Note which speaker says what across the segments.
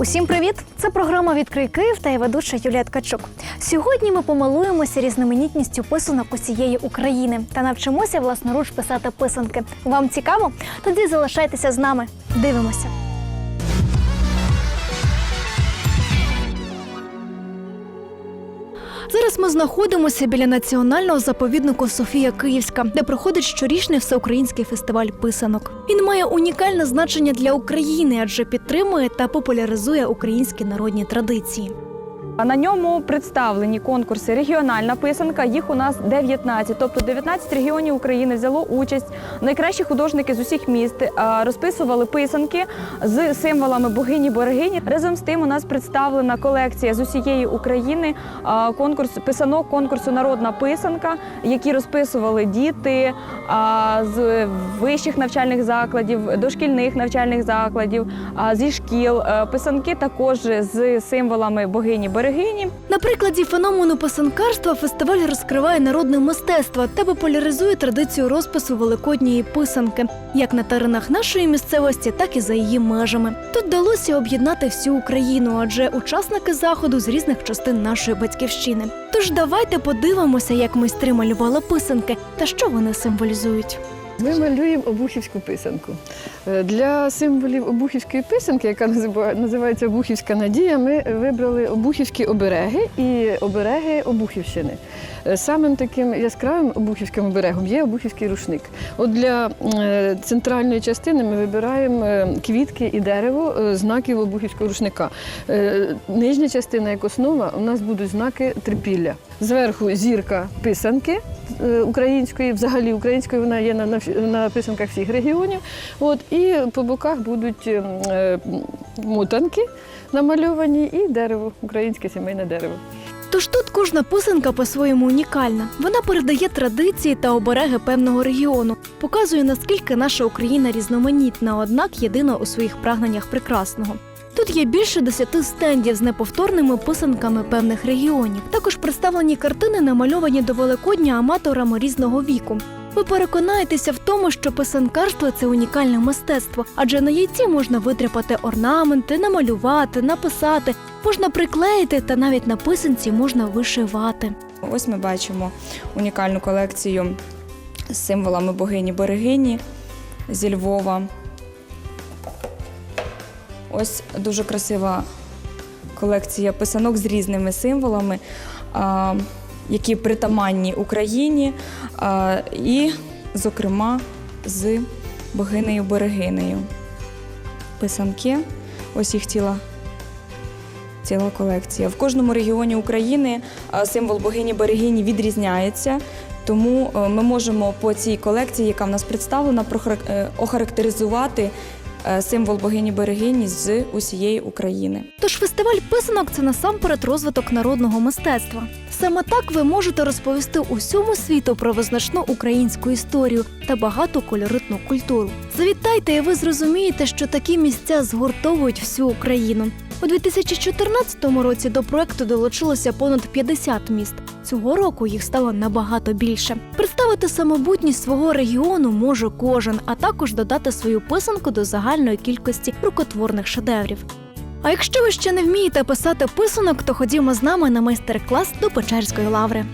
Speaker 1: Усім привіт! Це програма Відкрий Київ та я ведуча Юлія Ткачук. Сьогодні ми помилуємося різноманітністю писанок усієї України та навчимося власноруч писати писанки. Вам цікаво? Тоді залишайтеся з нами. Дивимося. Зараз ми знаходимося біля національного заповіднику Софія Київська, де проходить щорічний всеукраїнський фестиваль писанок. Він має унікальне значення для України, адже підтримує та популяризує українські народні традиції.
Speaker 2: На ньому представлені конкурси Регіональна писанка. Їх у нас 19, тобто 19 регіонів України взяло участь. Найкращі художники з усіх міст розписували писанки з символами богині Боргині. Разом з тим у нас представлена колекція з усієї України. Конкурс писанок конкурсу Народна писанка, які розписували діти з вищих навчальних закладів, дошкільних навчальних закладів, зі шкіл. Е, Писанки також з символами богині Берегині.
Speaker 1: На прикладі феномену писанкарства фестиваль розкриває народне мистецтво та популяризує традицію розпису великодньої писанки, як на теренах нашої місцевості, так і за її межами. Тут вдалося об'єднати всю Україну, адже учасники заходу з різних частин нашої батьківщини. Тож давайте подивимося, як майстри малювали писанки та що вони символізують.
Speaker 3: Ми малюємо обухівську писанку. Е, Для символів обухівської писанки, яка називається Обухівська надія, ми вибрали обухівські обереги і обереги Обухівщини. Е, Самим таким яскравим обухівським оберегом є обухівський рушник. От для е, центральної частини ми вибираємо е, квітки і дерево знаків обухівського рушника. Нижня частина як основа у нас будуть знаки трипілля. Зверху зірка писанки української, взагалі української вона є на, на, на писанках всіх регіонів. От, і по боках будуть е, е, мотанки намальовані і дерево, українське сімейне дерево.
Speaker 1: Тож тут кожна писанка по-своєму унікальна. Вона передає традиції та обереги певного регіону, показує наскільки наша Україна різноманітна, однак єдина у своїх прагненнях прекрасного. Тут є більше десяти стендів з неповторними писанками певних регіонів. Також представлені картини, намальовані до Великодня аматорами різного віку. Ви переконаєтеся в тому, що писанкарство це унікальне мистецтво, адже на яйці можна витряпати орнаменти, намалювати, написати, можна приклеїти та навіть на писанці можна вишивати.
Speaker 2: Ось ми бачимо унікальну колекцію з символами богині Берегині зі Львова. Ось дуже красива колекція писанок з різними символами, які притаманні Україні, і, зокрема, з богинею Берегинею. Писанки, ось їх ціла ціла колекція. В кожному регіоні України символ богині Берегині відрізняється. Тому е, ми можемо по цій колекції, яка в нас представлена, е, охарактеризувати е, символ богині Берегині з усієї України.
Speaker 1: Тож фестиваль писанок це насамперед розвиток народного мистецтва. Саме так ви можете розповісти усьому світу про визначну українську історію та багату кольоритну культуру. Завітайте, і ви зрозумієте, що такі місця згуртовують всю Україну. У 2014 році до проекту долучилося понад 50 міст. Цього року їх стало набагато більше. Представити самобутність свого регіону може кожен, а також додати свою писанку до загальної кількості рукотворних шедеврів. А якщо ви ще не вмієте писати писанок, то ходімо з нами на майстер-клас до Печерської лаври.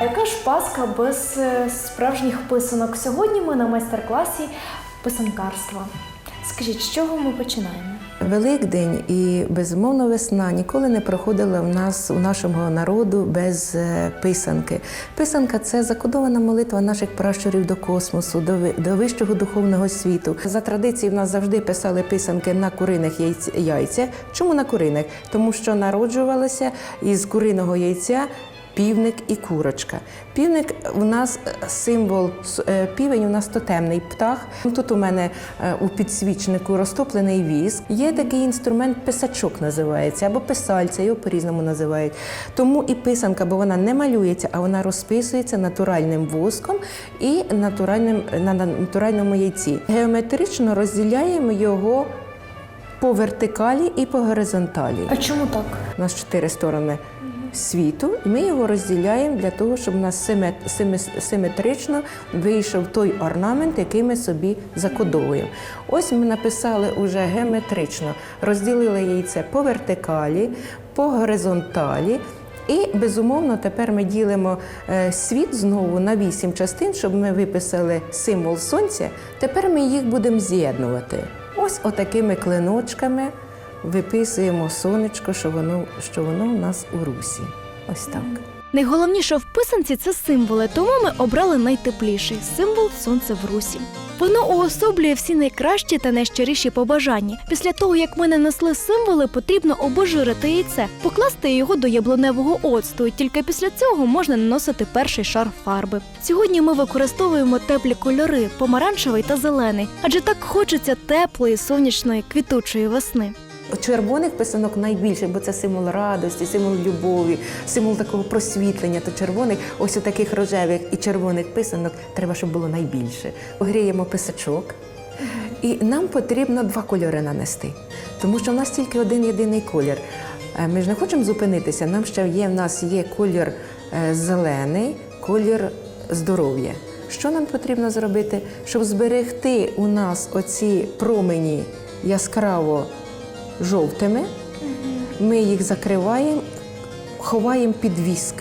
Speaker 1: Яка ж паска без е, справжніх писанок? Сьогодні ми на майстер-класі писанкарства. Скажіть, з чого ми починаємо?
Speaker 4: Великдень і безумовно весна ніколи не проходила в нас у нашого народу без е, писанки. Писанка це закодована молитва наших пращурів до космосу, до, до вищого духовного світу. За традицією в нас завжди писали писанки на куриних яйцях. Чому на куриних? Тому що народжувалися із куриного яйця. Півник і курочка. Півник у нас е, символ е, півень. У нас тотемний птах. Тут у мене е, у підсвічнику розтоплений віск. Є такий інструмент, писачок називається, або писальця, його по-різному називають. Тому і писанка, бо вона не малюється, а вона розписується натуральним воском і натуральним на на натуральному яйці. Геометрично розділяємо його по вертикалі і по горизонталі.
Speaker 1: А чому так?
Speaker 4: У нас чотири сторони світу, і ми його розділяємо для того, щоб у нас симе- симе- симетрично вийшов той орнамент, який ми собі закодовуємо. Ось ми написали уже геометрично, розділили яйце по вертикалі, по горизонталі. І безумовно тепер ми ділимо е, світ знову на вісім частин, щоб ми виписали символ сонця. Тепер ми їх будемо з'єднувати. Ось отакими клиночками виписуємо сонечко, що воно, що воно у нас у русі. Ось так.
Speaker 1: Найголовніше в писанці це символи, тому ми обрали найтепліший символ сонце в русі. Воно уособлює всі найкращі та найщиріші побажання. Після того, як ми нанесли символи, потрібно обожирити яйце, покласти його до яблуневого оцту. І тільки після цього можна наносити перший шар фарби. Сьогодні ми використовуємо теплі кольори помаранчевий та зелений, адже так хочеться теплої, сонячної, квітучої весни.
Speaker 4: Червоних писанок найбільше, бо це символ радості, символ любові, символ такого просвітлення. То червоних, ось у таких рожевих і червоних писанок треба, щоб було найбільше. Огріємо писачок, і нам потрібно два кольори нанести, тому що в нас тільки один єдиний колір. Е, Ми ж не хочемо зупинитися. Нам ще є в нас є колір е, зелений, колір здоров'я. Що нам потрібно зробити, щоб зберегти у нас оці промені яскраво жовтими. Ми їх закриваємо, ховаємо під віск.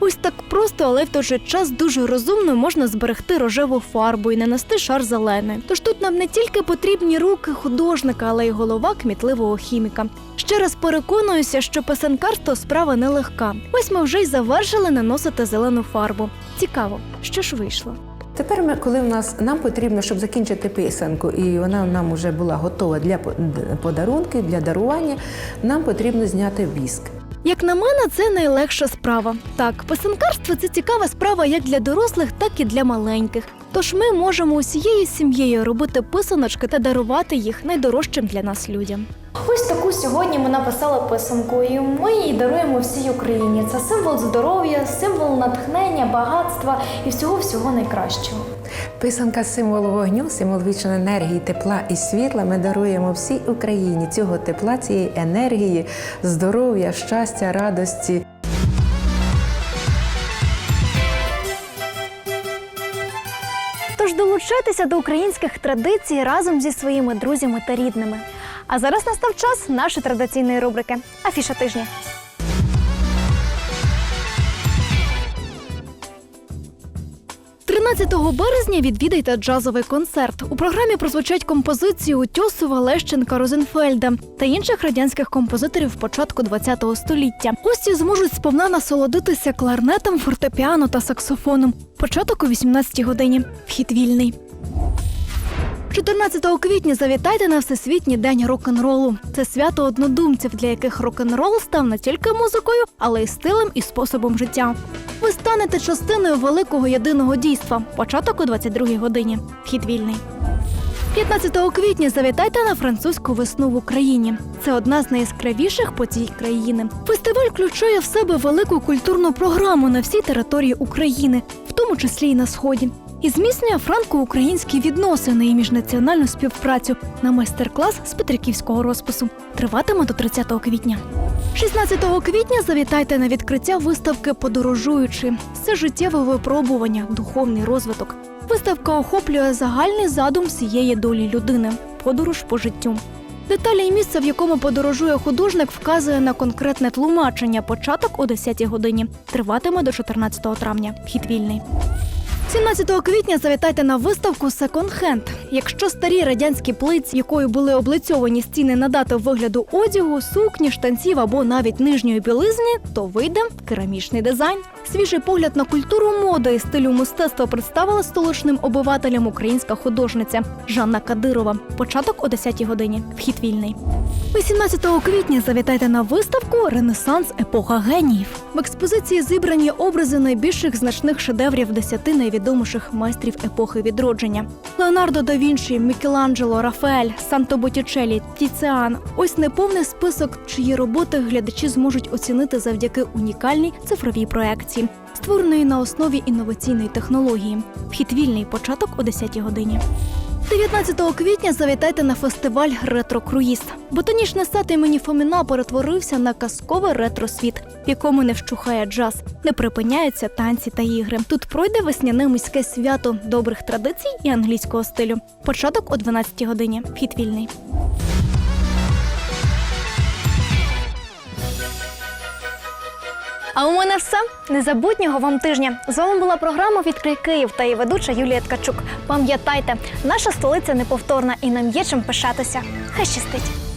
Speaker 1: Ось так просто, але в той же час дуже розумно можна зберегти рожеву фарбу і нанести шар зелений. Тож тут нам не тільки потрібні руки художника, але й голова кмітливого хіміка. Ще раз переконуюся, що писанкарство справа нелегка. Ось ми вже й завершили наносити зелену фарбу. Цікаво, що ж вийшло.
Speaker 4: Тепер ми, коли в нас нам потрібно, щоб закінчити писанку, і вона нам вже була готова для по- д- подарунків, для дарування, нам потрібно зняти віск.
Speaker 1: Як на мене, це найлегша справа. Так, писанкарство це цікава справа як для дорослих, так і для маленьких. Тож ми можемо усією сім'єю робити писаночки та дарувати їх найдорожчим для нас людям. Ось таку сьогодні ми написали писанку, і ми її даруємо всій Україні. Це символ здоров'я, символ натхнення, багатства і всього всього найкращого.
Speaker 4: Писанка символ вогню, символ вічної енергії, тепла і світла. Ми даруємо всій Україні цього тепла, цієї енергії, здоров'я, щастя, радості.
Speaker 1: Тож долучайтеся до українських традицій разом зі своїми друзями та рідними. А зараз настав час нашої традиційної рубрики Афіша тижня. – 13 березня відвідайте джазовий концерт. У програмі прозвучать композиції Утьосова, Лещенка, Розенфельда та інших радянських композиторів початку ХХ століття. Гості зможуть сповна насолодитися кларнетом, фортепіано та саксофоном. Початок о 18 годині. Вхід вільний. 14 квітня завітайте на Всесвітній день рок-н-ролу. Це свято однодумців, для яких рок-н-рол став не тільки музикою, але й стилем і способом життя. Ви станете частиною великого єдиного дійства. Початок о 22 годині. Вхід вільний. 15 квітня завітайте на французьку весну в Україні. Це одна з найяскравіших подій країни. Фестиваль включає в себе велику культурну програму на всій території України, в тому числі і на сході. І зміцнює франко-українські відносини і міжнаціональну співпрацю на майстер-клас з петриківського розпису. Триватиме до 30 квітня. 16 квітня завітайте на відкриття виставки Подорожуючи. Це життєве випробування, духовний розвиток. Виставка охоплює загальний задум всієї долі людини подорож по життю. Деталі і місце, в якому подорожує художник, вказує на конкретне тлумачення. Початок о 10 годині. Триватиме до 14 травня. Вхід вільний. 17 квітня завітайте на виставку Секонд Хенд. Якщо старі радянські плиці, якою були облицьовані стіни надати вигляду одягу, сукні, штанців або навіть нижньої білизні, то вийде керамічний дизайн. Свіжий погляд на культуру моди і стилю мистецтва представила столичним обивателям українська художниця Жанна Кадирова. Початок о 10 годині. Вхід вільний. 18 квітня завітайте на виставку Ренесанс епоха геніїв. В експозиції зібрані образи найбільших значних шедеврів десяти найвідоміших майстрів епохи відродження: Леонардо да Вінчі, Мікеланджело, Рафаель, Санто Ботічелі, Тіціан. Ось неповний список, чиї роботи глядачі зможуть оцінити завдяки унікальній цифровій проекції, створеної на основі інноваційної технології. Вхід вільний початок о 10 годині. 19 квітня завітайте на фестиваль Ретро-круїз. Ботанічний сад імені Фоміна перетворився на казковий ретро-світ, в якому не вщухає джаз, не припиняються танці та ігри. Тут пройде весняне міське свято добрих традицій і англійського стилю. Початок о 12 годині. Вхід вільний. А у мене все. Незабутнього вам тижня. З вами була програма Відкрий Київ та її ведуча Юлія Ткачук. Пам'ятайте, наша столиця неповторна і нам є чим пишатися. Хай щастить!